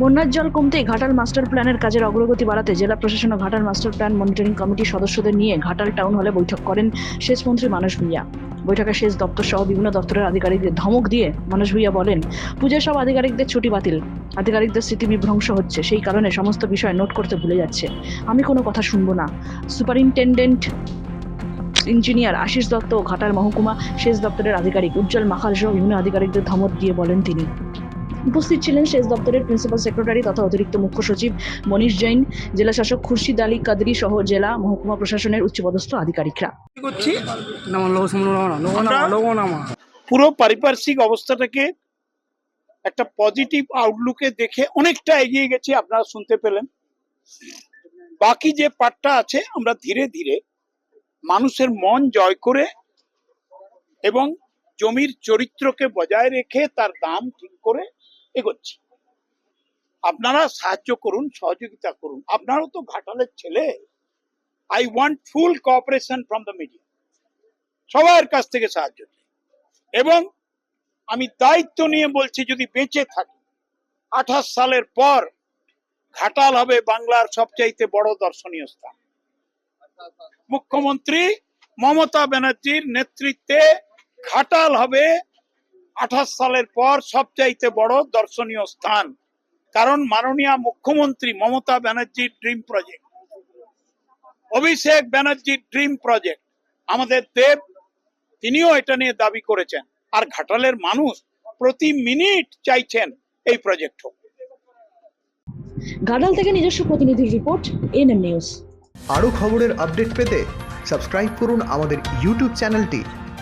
বন্যার জল কমতে ঘাটাল মাস্টার প্ল্যানের কাজের অগ্রগতি বাড়াতে জেলা প্রশাসন ও ঘাটাল মাস্টার প্ল্যান মনিটরিং কমিটির সদস্যদের নিয়ে ঘাটাল টাউন হলে বৈঠক করেন সেচ মন্ত্রী মানস ভূঁইয়া বৈঠকে সেচ দপ্তর সহ বিভিন্ন দপ্তরের আধিকারিকদের ধমক দিয়ে মানস ভূঁইয়া বলেন পুজোর সব আধিকারিকদের ছুটি বাতিল। আধিকারিকদের স্মৃতি বিভ্রংশ হচ্ছে। সেই কারণে সমস্ত বিষয় নোট করতে ভুলে যাচ্ছে। আমি কোনো কথা শুনব না। সুপারিনটেন্ডেন্ট ইঞ্জিনিয়ার আশিস দত্ত ও ঘাটাল মহকুমা সেচ দপ্তরের আধিকারিক উজ্জ্বল মাখাল সহ বিভিন্ন আধিকারিকদের ধমক দিয়ে বলেন তিনি। উপস্থিত ছিলেন সেচ দপ্তরের প্রিন্সিপাল সেক্রেটারি তথা অতিরিক্ত মুখ্য সচিব মনীষ জৈন জেলা শাসক খুরশিদ আলী কাদরি সহ জেলা মহকুমা প্রশাসনের উচ্চপদস্থ আধিকারিকরা। পুরো পারিপার্শ্বিক অবস্থাটাকে একটা পজিটিভ আউটলুকে দেখে অনেকটা এগিয়ে গেছি আপনারা শুনতে পেলেন। বাকি যে পার্টটা আছে আমরা ধীরে ধীরে মানুষের মন জয় করে এবং জমির চরিত্রকে বজায় রেখে তার দাম ঠিক করে এগোচ্ছি। আপনারা সাহায্য করুন, সহযোগিতা করুন। আপনারাও তো ঘাটালের ছেলে। I want full cooperation from the media সবার কাছ থেকে সাহায্য। এবং আমি দায়িত্ব নিয়ে বলছি, যদি বেঁচে থাকি, আঠাশ সালের পর ঘাটাল হবে বাংলার সবচাইতে বড় দর্শনীয় স্থান। মুখ্যমন্ত্রী মমতা ব্যানার্জির নেতৃত্বে ঘাটাল হবে আঠাশ সালের পর সবচাইতে বড় দর্শনীয় স্থান কারণ মাননীয় মুখ্যমন্ত্রী মমতা ব্যানার্জির ড্রিম প্রজেক্ট। অভিষেক ব্যানার্জির ড্রিম প্রজেক্ট আমাদের দেব তিনিও এটা নিয়ে দাবি করেছেন। আর ঘাটালের মানুষ প্রতি মিনিট চাইছেন এই প্রজেক্ট হোক। ঘাটাল থেকে নিজস্ব প্রতিনিধির রিপোর্ট এনএম নিউজ। আরও খবরের আপডেট পেতে সাবস্ক্রাইব করুন আমাদের ইউটিউব চ্যানেলটি।